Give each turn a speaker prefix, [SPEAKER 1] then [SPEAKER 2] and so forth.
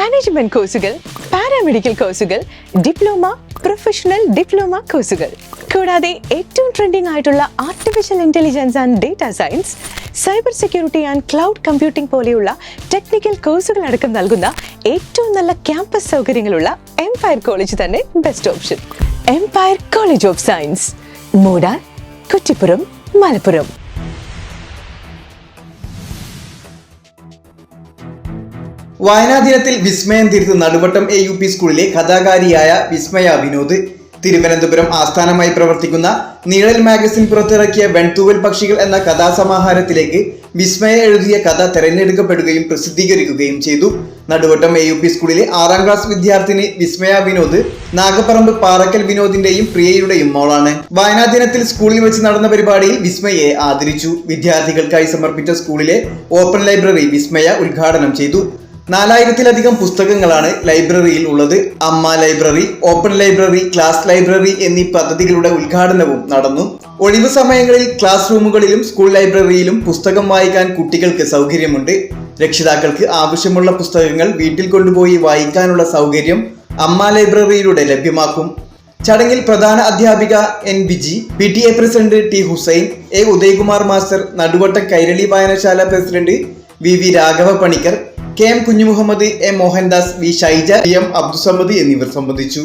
[SPEAKER 1] Management കോഴ്സുകൾ paramedical കോഴ്സുകൾ diploma professional diploma കോഴ്സുകൾ കൂടാതെ ഏറ്റവും ട്രെൻഡിംഗ് ആയിട്ടുള്ള artificial intelligence and data science cyber security and cloud computing പോലെയുള്ള ടെക്നിക്കൽ കോഴ്സുകൾ അടക്കം നൽകുന്ന ഏറ്റവും നല്ല ക്യാമ്പസ് സൗകര്യങ്ങളുള്ള എംപയർ കോളേജ് തന്നെ best option Empire College of Science മൂടാൻ Kuttippuram Malappuram.
[SPEAKER 2] വായനാ ദിനത്തിൽ വിസ്മയം തീർത്ത് നടുവട്ടം എ യു പി സ്കൂളിലെ കഥാകാരിയായ വിസ്മയ വിനോദ് തിരുവനന്തപുരം ആസ്ഥാനമായി പ്രവർത്തിക്കുന്ന നീഴൽ മാഗസിൻ പുറത്തിറക്കിയ വെൺതൂവൽ പക്ഷികൾ എന്ന കഥാസമാഹാരത്തിലേക്ക് വിസ്മയ എഴുതിയ കഥ തെരഞ്ഞെടുക്കപ്പെടുകയും പ്രസിദ്ധീകരിക്കുകയും ചെയ്തു. നടുവട്ടം എ യു പി സ്കൂളിലെ ആറാം ക്ലാസ് വിദ്യാർത്ഥിനി വിസ്മയ വിനോദ് നാഗപ്പറമ്പ് പാറക്കൽ വിനോദിന്റെയും പ്രിയയുടെയും മോളാണ്. വായനാ ദിനത്തിൽ സ്കൂളിൽ വെച്ച് നടന്ന പരിപാടിയിൽ വിസ്മയെ ആദരിച്ചു. വിദ്യാർത്ഥികൾക്കായി സമർപ്പിച്ച സ്കൂളിലെ ഓപ്പൺ ലൈബ്രറി വിസ്മയ ഉദ്ഘാടനം ചെയ്തു. നാലായിരത്തിലധികം പുസ്തകങ്ങളാണ് ലൈബ്രറിയിൽ ഉള്ളത്. അമ്മ library open library class library എന്നീ പദ്ധതികളുടെ ഉദ്ഘാടനവും നടന്നു. ഒഴിവു സമയങ്ങളിൽ ക്ലാസ് റൂമുകളിലും സ്കൂൾ ലൈബ്രറിയിലും പുസ്തകം വായിക്കാൻ കുട്ടികൾക്ക് സൗകര്യമുണ്ട്. രക്ഷിതാക്കൾക്ക് ആവശ്യമുള്ള പുസ്തകങ്ങൾ വീട്ടിൽ കൊണ്ടുപോയി വായിക്കാനുള്ള സൗകര്യം അമ്മ ലൈബ്രറിയിലൂടെ ലഭ്യമാക്കും. ചടങ്ങിൽ പ്രധാന അധ്യാപിക N Biji P T A president T Hussain A Udayakumar master Naduvattam Kairali വായനശാല president V V Raghava Panicker K M Kunhumuhammed A Mohandas V Shaija M Abdussamad എന്നിവർ സംബന്ധിച്ചു.